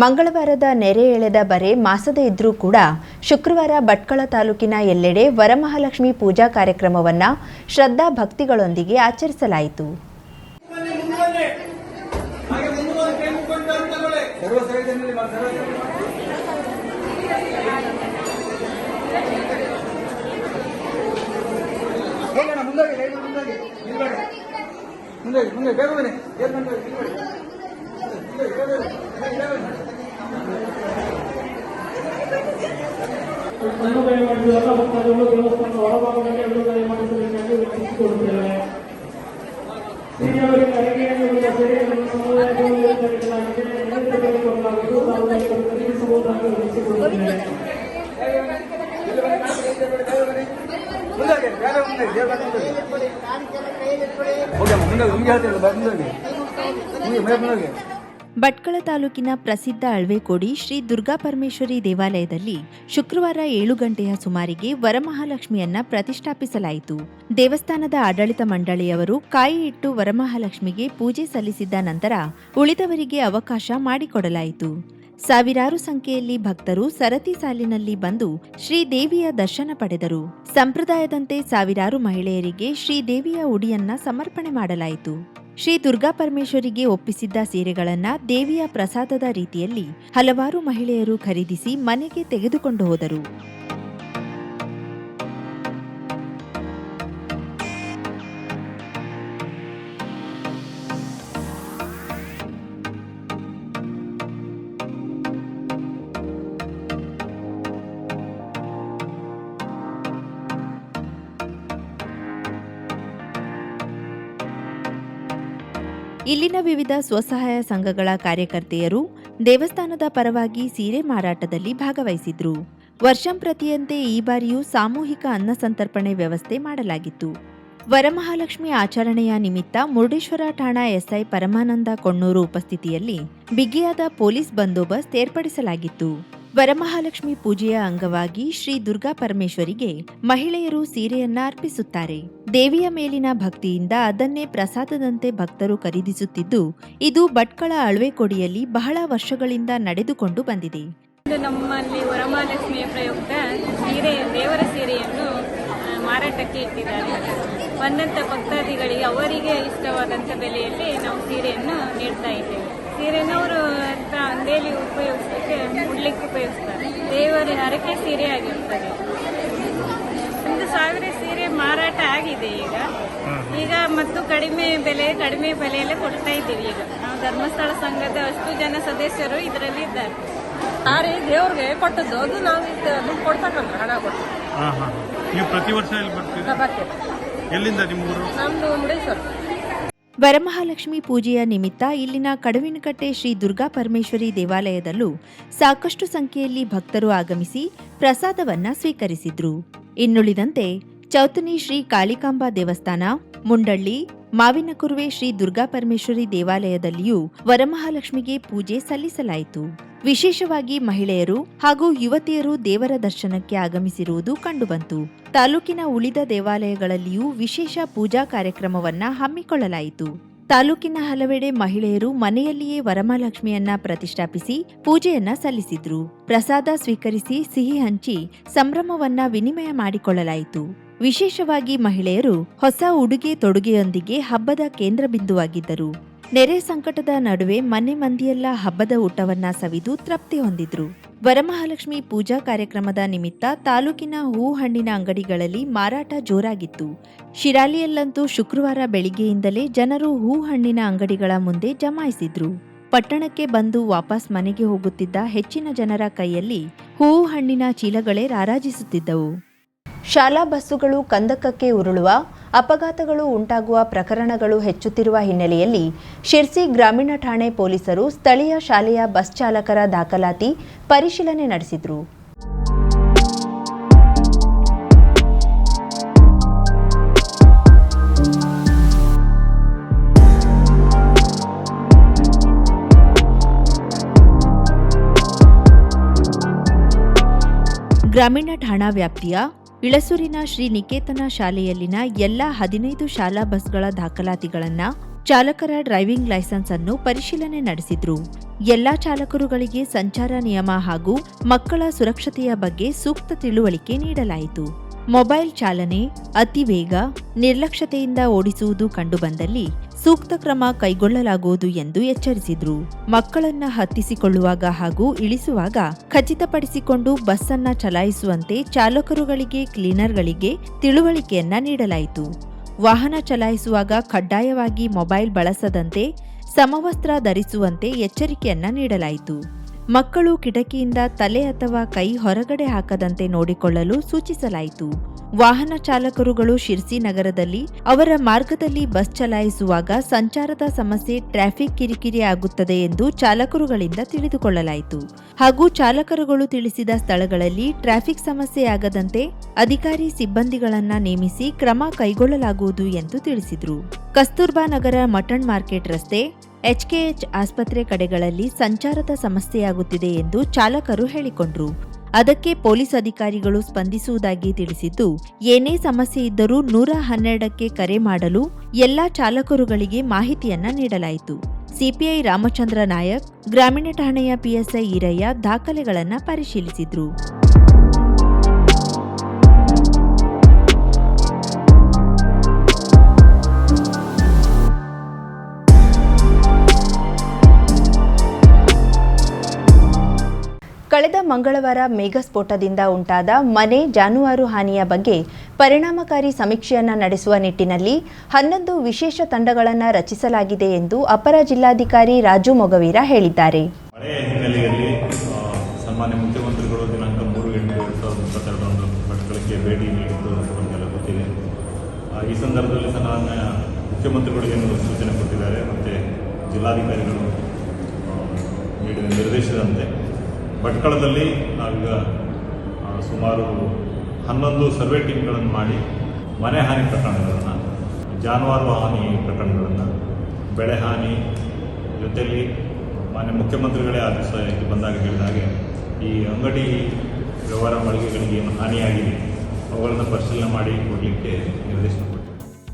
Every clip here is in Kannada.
ಮಂಗಳವಾರದ ನೆರೆ ಎಳೆದ ಬರೆ ಮಾಸದ ಇದ್ರೂ ಕೂಡ ಶುಕ್ರವಾರ ಭಟ್ಕಳ ತಾಲೂಕಿನ ಎಲ್ಲೆಡೆ ವರಮಹಾಲಕ್ಷ್ಮಿ ಪೂಜಾ ಕಾರ್ಯಕ್ರಮವನ್ನ ಶ್ರದ್ಧಾ ಭಕ್ತಿಗಳೊಂದಿಗೆ ಆಚರಿಸಲಾಯಿತು. ಮುಂದೆ ಬನ್ನಿ. ಹಾಗೆ ಮುಂದೆ ಬಂದು ಕೈ ಮುಕ್ಕೊಂಡು ಅಂತ ತಗೊಳ್ಳಿ. ಸರ್ವ ಸಹಿತನಲ್ಲಿ ಮಾಡಿ, ಸರ್ವ ಸಹಿತ. ಹೋಗೋಣ, ಮುಂದೋಗಿ, ಕೈ ಮುಗ್ದು ಮುಂದೋಗಿ. ನಿಲ್ಬೇಡಿ. ಮುಂದೋಗಿ, ಮುಂದೆ ಬೇಗ ಬನ್ನಿ ಬೇಗ ಬನ್ನಿ, ನಿಲ್ಬೇಡಿ. ಮುಂದೋಗಿ, ಬೇಗ ಬನ್ನಿ. ಬೇಗ, ಬೇಗ ಬನ್ನಿ. ಅನುದಾಯ ಮಾಡಿದ್ದು ಎಲ್ಲ ಭಕ್ತಾದಿಗಳು ದೇವಸ್ಥಾನದ ಹೊರಭಾಗದಲ್ಲಿ ಅನುದಾಯ ಮಾಡಿಸಬೇಕಾಗಿ ವಿನಂತಿಸಿಕೊಳ್ಳುತ್ತೇವೆ ಹಿರಿಯವರಿಗೆ ಅಡಿಗೆಯನ್ನು ಸೇರಿಯನ್ನು ಸಮುದಾಯ ದೇವರಿಗೆ ನೀಡಲಾಗಿದೆ ನಿರಂತರವಾಗಿ ಕೊಡಲಾಗುವುದು ಸಾರ್ವಜನಿಕರು ಖರೀದಿಸಬಹುದಾಗಿ ವಿನಂತಿಸಿಕೊಳ್ಳುತ್ತೇವೆ ಮುಂದೋಗಿ, ಬೇಗ ಮುಂದೋಗಿ, ಬೇಗ ಮುಂದೋಗಿ. ಹೋಗಿ ಅಮ್ಮ, ಮುಂದೋಗಿ, ನಿಮ್ಗೆ ಹೇಳ್ತೀನಿ, ಬಾ, ಮುಂದೋಗಿ. ಮುಂದೆ, ಬೇಗ ಮುಂದೋಗಿ. ಭಟ್ಕಳ ತಾಲೂಕಿನ ಪ್ರಸಿದ್ಧ ಅಳ್ವೆಕೋಡಿ ಶ್ರೀ ದುರ್ಗಾ ಪರಮೇಶ್ವರಿ ದೇವಾಲಯದಲ್ಲಿ ಶುಕ್ರವಾರ ಏಳು ಗಂಟೆಯ ಸುಮಾರಿಗೆ ವರಮಹಾಲಕ್ಷ್ಮಿಯನ್ನ ಪ್ರತಿಷ್ಠಾಪಿಸಲಾಯಿತು. ದೇವಸ್ಥಾನದ ಆಡಳಿತ ಮಂಡಳಿಯವರು ಕಾಯಿ ಇಟ್ಟು ವರಮಹಾಲಕ್ಷ್ಮಿಗೆ ಪೂಜೆ ಸಲ್ಲಿಸಿದ ನಂತರ ಉಳಿದವರಿಗೆ ಅವಕಾಶ ಮಾಡಿಕೊಡಲಾಯಿತು. ಸಾವಿರಾರು ಸಂಖ್ಯೆಯಲ್ಲಿ ಭಕ್ತರು ಸರತಿ ಸಾಲಿನಲ್ಲಿ ಬಂದು ಶ್ರೀದೇವಿಯ ದರ್ಶನ ಪಡೆದರು. ಸಂಪ್ರದಾಯದಂತೆ ಸಾವಿರಾರು ಮಹಿಳೆಯರಿಗೆ ಶ್ರೀದೇವಿಯ ಉಡಿಯನ್ನ ಸಮರ್ಪಣೆ ಮಾಡಲಾಯಿತು. ಶ್ರೀ ದುರ್ಗಾ ಪರಮೇಶ್ವರಿಗೆ ಒಪ್ಪಿಸಿದ್ದ ಸೀರೆಗಳನ್ನ ದೇವಿಯ ಪ್ರಸಾದದ ರೀತಿಯಲ್ಲಿ ಹಲವಾರು ಮಹಿಳೆಯರು ಖರೀದಿಸಿ ಮನೆಗೆ ತೆಗೆದುಕೊಂಡು ಹೋದರು. ಇಲ್ಲಿನ ವಿವಿಧ ಸ್ವಸಹಾಯ ಸಂಘಗಳ ಕಾರ್ಯಕರ್ತೆಯರು ದೇವಸ್ಥಾನದ ಪರವಾಗಿ ಸೀರೆ ಮಾರಾಟದಲ್ಲಿ ಭಾಗವಹಿಸಿದ್ರು. ವರ್ಷಂಪ್ರತಿಯಂತೆ ಈ ಬಾರಿಯೂ ಸಾಮೂಹಿಕ ಅನ್ನ ಸಂತರ್ಪಣೆ ವ್ಯವಸ್ಥೆ ಮಾಡಲಾಗಿತ್ತು. ವರಮಹಾಲಕ್ಷ್ಮಿ ಆಚರಣೆಯ ನಿಮಿತ್ತ ಮುರುಡೇಶ್ವರ ಠಾಣಾ ಎಸ್ಐ ಪರಮಾನಂದ ಕೊಣ್ಣೂರು ಉಪಸ್ಥಿತಿಯಲ್ಲಿ ಬಿಗಿಯಾದ ಪೊಲೀಸ್ ಬಂದೋಬಸ್ತ್ ಏರ್ಪಡಿಸಲಾಗಿತ್ತು. ವರಮಹಾಲಕ್ಷ್ಮಿ ಪೂಜೆಯ ಅಂಗವಾಗಿ ಶ್ರೀ ದುರ್ಗಾ ಪರಮೇಶ್ವರಿಗೆ ಮಹಿಳೆಯರು ಸೀರೆಯನ್ನ ಅರ್ಪಿಸುತ್ತಾರೆ. ದೇವಿಯ ಮೇಲಿನ ಭಕ್ತಿಯಿಂದ ಅದನ್ನೇ ಪ್ರಸಾದದಂತೆ ಭಕ್ತರು ಖರೀದಿಸುತ್ತಿದ್ದು, ಇದು ಭಟ್ಕಳ ಅಳ್ವೆಕೊಡಿಯಲ್ಲಿ ಬಹಳ ವರ್ಷಗಳಿಂದ ನಡೆದುಕೊಂಡು ಬಂದಿದೆ. ನಮ್ಮಲ್ಲಿ ವರಮಹಾಲಕ್ಷ್ಮಿಯ ಪ್ರಯುಕ್ತ ಸೀರೆ, ದೇವರ ಸೀರೆಯನ್ನು ಮಾರಾಟಕ್ಕೆ ಇಟ್ಟಿದ್ದಾರೆ. ಬಂದಂಥ ಭಕ್ತಾದಿಗಳಿಗೆ ಅವರಿಗೆ ಇಷ್ಟವಾದಂಥ ಬೆಲೆಯಲ್ಲಿ ನಾವು ಸೀರೆಯನ್ನು ನೀಡ್ತಾ ಇದ್ದೇವೆ. ಸೀರೆಯನ್ನು ಅಂತ ಅಂದೇಲಿ ಉಪಯೋಗಿಸ್ಲಿಕ್ಕೆ ಉಡ್ಲಿಕ್ಕೆ ಉಪಯೋಗಿಸ್ತಾರೆ. ದೇವರ ಹರಕೆ ಸೀರೆ ಆಗಿರ್ತದೆ ಒಂದು ಸಾವಿರ ಸೀರೆ ಮಾರಾಟ ಆಗಿದೆ ಈಗ. ಈಗ ಮತ್ತು ಕಡಿಮೆ ಬೆಲೆ ಕಡಿಮೆ ಬೆಲೆಯಲ್ಲೇ ಕೊಡ್ತಾ ಇದ್ದೀವಿ ಈಗ. ನಾವು ಧರ್ಮಸ್ಥಳ ಸಂಘದ ಅಷ್ಟು ಜನ ಸದಸ್ಯರು ಇದರಲ್ಲಿ ಇದ್ದಾರೆ. ಆರೆ ದೇವ್ರಿಗೆ ಕೊಟ್ಟದ್ದು ಅದು ನಾವು ದುಡ್ಡು ಕೊಡ್ಬೇಕಂದ್ರೆ ಹಣ ಕೊಟ್ಟು. ಹಾ ಹಾ ನೀವು ಪ್ರತಿ ವರ್ಷ ಇಲ್ಲಿ ಬರ್ತೀರಾ? ಎಲ್ಲಿಂದ ನಿಮ್ಮ ಊರು? ನಮ್ದು ಮುಡೇಶ್ವರ ವರಮಹಾಲಕ್ಷ್ಮಿ ಪೂಜೆಯ ನಿಮಿತ್ತ ಇಲ್ಲಿನ ಕಡವಿನಕಟ್ಟೆ ಶ್ರೀ ದುರ್ಗಾ ಪರಮೇಶ್ವರಿ ದೇವಾಲಯದಲ್ಲೂ ಸಾಕಷ್ಟು ಸಂಖ್ಯೆಯಲ್ಲಿ ಭಕ್ತರು ಆಗಮಿಸಿ ಪ್ರಸಾದವನ್ನ ಸ್ವೀಕರಿಸಿದ್ರು. ಇನ್ನುಳಿದಂತೆ ಚೌತನಿ ಶ್ರೀ ಕಾಳಿಕಾಂಬಾ ದೇವಸ್ಥಾನ, ಮುಂಡಳ್ಳಿ, ಮಾವಿನಕುರುವೆ ಶ್ರೀ ದುರ್ಗಾ ಪರಮೇಶ್ವರಿ ದೇವಾಲಯದಲ್ಲಿಯೂ ವರಮಹಾಲಕ್ಷ್ಮಿಗೆ ಪೂಜೆ ಸಲ್ಲಿಸಲಾಯಿತು. ವಿಶೇಷವಾಗಿ ಮಹಿಳೆಯರು ಹಾಗೂ ಯುವತಿಯರು ದೇವರ ದರ್ಶನಕ್ಕೆ ಆಗಮಿಸಿರುವುದು ಕಂಡುಬಂತು. ತಾಲೂಕಿನ ಉಳಿದ ದೇವಾಲಯಗಳಲ್ಲಿಯೂ ವಿಶೇಷ ಪೂಜಾ ಕಾರ್ಯಕ್ರಮವನ್ನ ಹಮ್ಮಿಕೊಳ್ಳಲಾಯಿತು. ತಾಲೂಕಿನ ಹಲವೆಡೆ ಮಹಿಳೆಯರು ಮನೆಯಲ್ಲಿಯೇ ವರಮಹಾಲಕ್ಷ್ಮಿಯನ್ನ ಪ್ರತಿಷ್ಠಾಪಿಸಿ ಪೂಜೆಯನ್ನ ಸಲ್ಲಿಸಿದ್ರು. ಪ್ರಸಾದ ಸ್ವೀಕರಿಸಿ ಸಿಹಿ ಹಂಚಿ ಸಂಭ್ರಮವನ್ನ ವಿನಿಮಯ ಮಾಡಿಕೊಳ್ಳಲಾಯಿತು. ವಿಶೇಷವಾಗಿ ಮಹಿಳೆಯರು ಹೊಸ ಉಡುಗೆ ತೊಡುಗೆಯೊಂದಿಗೆ ಹಬ್ಬದ ಕೇಂದ್ರ ಬಿಂದುವಾಗಿದ್ದರು. ನೆರೆ ಸಂಕಟದ ನಡುವೆ ಮನೆ ಮಂದಿಯೆಲ್ಲ ಹಬ್ಬದ ಊಟವನ್ನ ಸವಿದು ತೃಪ್ತಿ ಹೊಂದಿದ್ರು. ವರಮಹಾಲಕ್ಷ್ಮಿ ಪೂಜಾ ಕಾರ್ಯಕ್ರಮದ ನಿಮಿತ್ತ ತಾಲೂಕಿನ ಹೂ ಹಣ್ಣಿನ ಅಂಗಡಿಗಳಲ್ಲಿ ಮಾರಾಟ ಜೋರಾಗಿತ್ತು. ಶಿರಾಲಿಯಲ್ಲಂತೂ ಶುಕ್ರವಾರ ಬೆಳಿಗ್ಗೆಯಿಂದಲೇ ಜನರು ಹೂ ಹಣ್ಣಿನ ಅಂಗಡಿಗಳ ಮುಂದೆ ಜಮಾಯಿಸಿದ್ರು. ಪಟ್ಟಣಕ್ಕೆ ಬಂದು ವಾಪಸ್ ಮನೆಗೆ ಹೋಗುತ್ತಿದ್ದ ಹೆಚ್ಚಿನ ಜನರ ಕೈಯಲ್ಲಿ ಹೂ ಹಣ್ಣಿನ ಚೀಲಗಳೇ ರಾರಾಜಿಸುತ್ತಿದ್ದವು. ಶಾಲಾ ಬಸ್ಸುಗಳು ಕಂದಕಕ್ಕೆ ಉರುಳುವ, ಅಪಘಾತಗಳು ಉಂಟಾಗುವ ಪ್ರಕರಣಗಳು ಹೆಚ್ಚುತ್ತಿರುವ ಹಿನ್ನೆಲೆಯಲ್ಲಿ ಶಿರ್ಸಿ ಗ್ರಾಮೀಣ ಠಾಣೆ ಪೊಲೀಸರು ಸ್ಥಳೀಯ ಶಾಲೆಯ ಬಸ್ ಚಾಲಕರ ದಾಖಲಾತಿ ಪರಿಶೀಲನೆ ನಡೆಸಿದರು. ಗ್ರಾಮೀಣ ಠಾಣಾ ವ್ಯಾಪ್ತಿಯ ಇಳಸೂರಿನ ಶ್ರೀ ನಿಕೇತನ ಶಾಲೆಯಲ್ಲಿನ ಎಲ್ಲ ಹದಿನೈದು ಶಾಲಾ ಬಸ್ಗಳ ದಾಖಲಾತಿಗಳನ್ನು ಚಾಲಕರ ಡ್ರೈವಿಂಗ್ ಲೈಸೆನ್ಸ್ ಅನ್ನು ಪರಿಶೀಲನೆ ನಡೆಸಿದ್ರು. ಎಲ್ಲಾ ಚಾಲಕರುಗಳಿಗೆ ಸಂಚಾರ ನಿಯಮ ಹಾಗೂ ಮಕ್ಕಳ ಸುರಕ್ಷತೆಯ ಬಗ್ಗೆ ಸೂಕ್ತ ತಿಳುವಳಿಕೆ ನೀಡಲಾಯಿತು. ಮೊಬೈಲ್ ಚಾಲನೆ ಅತಿ ವೇಗ ನಿರ್ಲಕ್ಷ್ಯತೆಯಿಂದ ಓಡಿಸುವುದು ಕಂಡುಬಂದಲ್ಲಿ ಸೂಕ್ತ ಕ್ರಮ ಕೈಗೊಳ್ಳಲಾಗುವುದು ಎಂದು ಎಚ್ಚರಿಸಿದ್ರು. ಮಕ್ಕಳನ್ನ ಹತ್ತಿಸಿಕೊಳ್ಳುವಾಗ ಹಾಗೂ ಇಳಿಸುವಾಗ ಖಚಿತಪಡಿಸಿಕೊಂಡು ಬಸ್ ಅನ್ನ ಚಲಾಯಿಸುವಂತೆ ಚಾಲಕರುಗಳಿಗೆ, ಕ್ಲೀನರ್ಗಳಿಗೆ ತಿಳುವಳಿಕೆಯನ್ನ ನೀಡಲಾಯಿತು. ವಾಹನ ಚಲಾಯಿಸುವಾಗ ಕಡ್ಡಾಯವಾಗಿ ಮೊಬೈಲ್ ಬಳಸದಂತೆ, ಸಮವಸ್ತ್ರ ಧರಿಸುವಂತೆ ಎಚ್ಚರಿಕೆಯನ್ನ ನೀಡಲಾಯಿತು. ಮಕ್ಕಳು ಕಿಟಕಿಯಿಂದ ತಲೆ ಅಥವಾ ಕೈ ಹೊರಗಡೆ ಹಾಕದಂತೆ ನೋಡಿಕೊಳ್ಳಲು ಸೂಚಿಸಲಾಯಿತು. ವಾಹನ ಚಾಲಕರುಗಳು ಶಿರ್ಸಿ ನಗರದಲ್ಲಿ ಅವರ ಮಾರ್ಗದಲ್ಲಿ ಬಸ್ ಚಲಾಯಿಸುವಾಗ ಸಂಚಾರದ ಸಮಸ್ಯೆ, ಟ್ರಾಫಿಕ್ ಕಿರಿಕಿರಿ ಆಗುತ್ತದೆ ಎಂದು ಚಾಲಕರುಗಳಿಂದ ತಿಳಿದುಕೊಳ್ಳಲಾಯಿತು. ಹಾಗೂ ಚಾಲಕರುಗಳು ತಿಳಿಸಿದ ಸ್ಥಳಗಳಲ್ಲಿ ಟ್ರಾಫಿಕ್ ಸಮಸ್ಯೆಯಾಗದಂತೆ ಅಧಿಕಾರಿ ಸಿಬ್ಬಂದಿಗಳನ್ನ ನೇಮಿಸಿ ಕ್ರಮ ಕೈಗೊಳ್ಳಲಾಗುವುದು ಎಂದು ತಿಳಿಸಿದರು. ಕಸ್ತೂರ್ಬಾ ನಗರ ಮಟನ್ ಮಾರ್ಕೆಟ್ ರಸ್ತೆ ಎಚ್ಕೆಎಚ್ ಆಸ್ಪತ್ರೆ ಕಡೆಗಳಲ್ಲಿ ಸಂಚಾರದ ಸಮಸ್ಯೆಯಾಗುತ್ತಿದೆ ಎಂದು ಚಾಲಕರು ಹೇಳಿಕೊಂಡ್ರು. ಅದಕ್ಕೆ ಪೊಲೀಸ್ ಅಧಿಕಾರಿಗಳು ಸ್ಪಂದಿಸುವುದಾಗಿ ತಿಳಿಸಿದ್ದು, ಏನೇ ಸಮಸ್ಯೆ ಇದ್ದರೂ ನೂರ ಹನ್ನೆರಡಕ್ಕೆ ಕರೆ ಮಾಡಲು ಎಲ್ಲಾ ಚಾಲಕರುಗಳಿಗೆ ಮಾಹಿತಿಯನ್ನ ನೀಡಲಾಯಿತು. ಸಿಪಿಐ ರಾಮಚಂದ್ರ ನಾಯಕ್, ಗ್ರಾಮೀಣ ಠಾಣೆಯ ಪಿಎಸ್ಐ ಈರಯ್ಯ ದಾಖಲೆಗಳನ್ನು ಪರಿಶೀಲಿಸಿದ್ರು. ಕಳೆದ ಮಂಗಳವಾರ ಮೇಘಸ್ಫೋಟದಿಂದ ಉಂಟಾದ ಮನೆ ಜಾನುವಾರು ಹಾನಿಯ ಬಗ್ಗೆ ಪರಿಣಾಮಕಾರಿ ಸಮೀಕ್ಷೆಯನ್ನು ನಡೆಸುವ ನಿಟ್ಟಿನಲ್ಲಿ ಹನ್ನೊಂದು ವಿಶೇಷ ತಂಡಗಳನ್ನು ರಚಿಸಲಾಗಿದೆ ಎಂದು ಅಪರ ಜಿಲ್ಲಾಧಿಕಾರಿ ರಾಜು ಮೊಗವೀರ ಹೇಳಿದ್ದಾರೆ. ಮಳೆಯ ಹಿನ್ನೆಲೆಯಲ್ಲಿ ದಿನಾಂಕ ಭೇಟಿ ನೀಡಿದ್ದು ಗೊತ್ತಿದೆ. ಈ ಸಂದರ್ಭದಲ್ಲಿ ಸನ್ಮಾನ್ಯ ಮುಖ್ಯಮಂತ್ರಿಗಳು ಸೂಚನೆ ಕೊಟ್ಟಿದ್ದಾರೆ. ಮತ್ತು ಜಿಲ್ಲಾಧಿಕಾರಿಗಳು ನೀಡಿದ ನಿರ್ದೇಶನದಂತೆ ಭಟ್ಕಳದಲ್ಲಿ ನಾವೀಗ ಸುಮಾರು ಹನ್ನೊಂದು ಸರ್ವೆ ಟೀಮ್ಗಳನ್ನು ಮಾಡಿ ಮನೆ ಹಾನಿ ಪ್ರಕರಣಗಳನ್ನು, ಜಾನುವಾರು ಹಾನಿ ಪ್ರಕರಣಗಳನ್ನು, ಬೆಳೆ ಹಾನಿ ಜೊತೆಯಲ್ಲಿ ಮಾನ್ಯ ಮುಖ್ಯಮಂತ್ರಿಗಳೇ ಆ ದಿವಸ ಇಲ್ಲಿ ಬಂದಾಗ ಹೇಳಿದ ಹಾಗೆ ಈ ಅಂಗಡಿ ವ್ಯವಹಾರ ಮಳಿಗೆಗಳಿಗೆ ಏನು ಹಾನಿಯಾಗಿದೆ ಅವುಗಳನ್ನು ಪರಿಶೀಲನೆ ಮಾಡಿ ಕೊಡಲಿಕ್ಕೆ ನಿರ್ದೇಶನ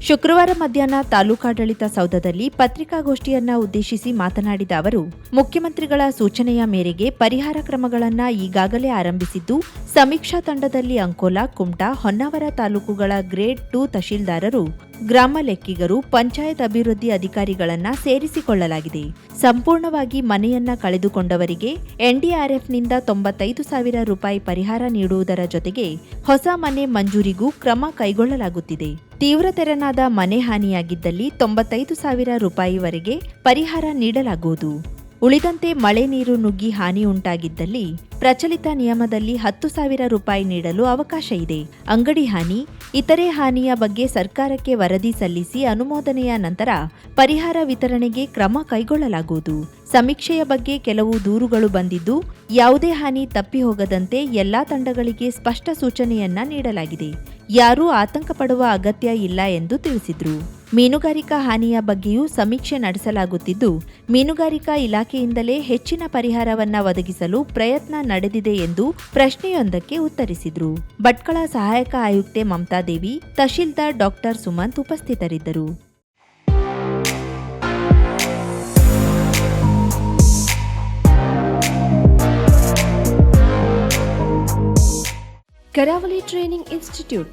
ಶುಕ್ರವಾರ ಮಧ್ಯಾಹ್ನ ತಾಲೂಕಾಡಳಿತ ಸೌಧದಲ್ಲಿ ಪತ್ರಿಕಾಗೋಷ್ಠಿಯನ್ನ ಉದ್ದೇಶಿಸಿ ಮಾತನಾಡಿದ ಅವರು, ಮುಖ್ಯಮಂತ್ರಿಗಳ ಸೂಚನೆಯ ಮೇರೆಗೆ ಪರಿಹಾರ ಕ್ರಮಗಳನ್ನ ಈಗಾಗಲೇ ಆರಂಭಿಸಿದ್ದು, ಸಮೀಕ್ಷಾ ತಂಡದಲ್ಲಿ ಅಂಕೋಲಾ, ಕುಮಟಾ, ಹೊನ್ನಾವರ ತಾಲೂಕುಗಳ ಗ್ರೇಡ್ ಟೂ ತಹಶೀಲ್ದಾರರು, ಗ್ರಾಮ ಲೆಕ್ಕಿಗರು, ಪಂಚಾಯತ್ ಅಭಿವೃದ್ಧಿ ಅಧಿಕಾರಿಗಳನ್ನ ಸೇರಿಸಿಕೊಳ್ಳಲಾಗಿದೆ. ಸಂಪೂರ್ಣವಾಗಿ ಮನೆಯನ್ನ ಕಳೆದುಕೊಂಡವರಿಗೆ ಎನ್ಡಿಆರ್ಎಫ್ನಿಂದ ತೊಂಬತ್ತೈದು ಸಾವಿರ ರೂಪಾಯಿ ಪರಿಹಾರ ನೀಡುವುದರ ಜೊತೆಗೆ ಹೊಸ ಮನೆ ಮಂಜೂರಿಗೂ ಕ್ರಮ ಕೈಗೊಳ್ಳಲಾಗುತ್ತಿದೆ. ತೀವ್ರ ತೆರನಾದ ಮನೆ ಹಾನಿಯಾಗಿದ್ದಲ್ಲಿ ತೊಂಬತ್ತೈದು ಸಾವಿರ ರೂಪಾಯಿವರೆಗೆ ಪರಿಹಾರ ನೀಡಲಾಗುವುದು. ಉಳಿದಂತೆ ಮಳೆ ನೀರು ನುಗ್ಗಿ ಹಾನಿ ಉಂಟಾಗಿದ್ದಲ್ಲಿ ಪ್ರಚಲಿತ ನಿಯಮದಲ್ಲಿ ಹತ್ತು ಸಾವಿರ ರೂಪಾಯಿ ನೀಡಲು ಅವಕಾಶ ಇದೆ. ಅಂಗಡಿ ಹಾನಿ, ಇತರೆ ಹಾನಿಯ ಬಗ್ಗೆ ಸರ್ಕಾರಕ್ಕೆ ವರದಿ ಸಲ್ಲಿಸಿ ಅನುಮೋದನೆಯ ನಂತರ ಪರಿಹಾರ ವಿತರಣೆಗೆ ಕ್ರಮ ಕೈಗೊಳ್ಳಲಾಗುವುದು. ಸಮೀಕ್ಷೆಯ ಬಗ್ಗೆ ಕೆಲವು ದೂರುಗಳು ಬಂದಿದ್ದು, ಯಾವುದೇ ಹಾನಿ ತಪ್ಪಿ ಹೋಗದಂತೆ ಎಲ್ಲಾ ತಂಡಗಳಿಗೆ ಸ್ಪಷ್ಟ ಸೂಚನೆಯನ್ನ ನೀಡಲಾಗಿದೆ. ಯಾರೂ ಆತಂಕ ಪಡುವ ಅಗತ್ಯ ಇಲ್ಲ ಎಂದು ತಿಳಿಸಿದ್ರು. ಮೀನುಗಾರಿಕಾ ಹಾನಿಯ ಬಗ್ಗೆಯೂ ಸಮೀಕ್ಷೆ ನಡೆಸಲಾಗುತ್ತಿದ್ದು, ಮೀನುಗಾರಿಕಾ ಇಲಾಖೆಯಿಂದಲೇ ಹೆಚ್ಚಿನ ಪರಿಹಾರವನ್ನ ಒದಗಿಸಲು ಪ್ರಯತ್ನ ನಡೆದಿದೆ ಎಂದು ಪ್ರಶ್ನೆಯೊಂದಕ್ಕೆ ಉತ್ತರಿಸಿದರು. ಭಟ್ಕಳ ಸಹಾಯಕ ಆಯುಕ್ತೆ ಮಮತಾದೇವಿ, ತಹಶೀಲ್ದಾರ್ ಡಾಕ್ಟರ್ ಸುಮಂತ್ ಉಪಸ್ಥಿತರಿದ್ದರು. Karavali training institute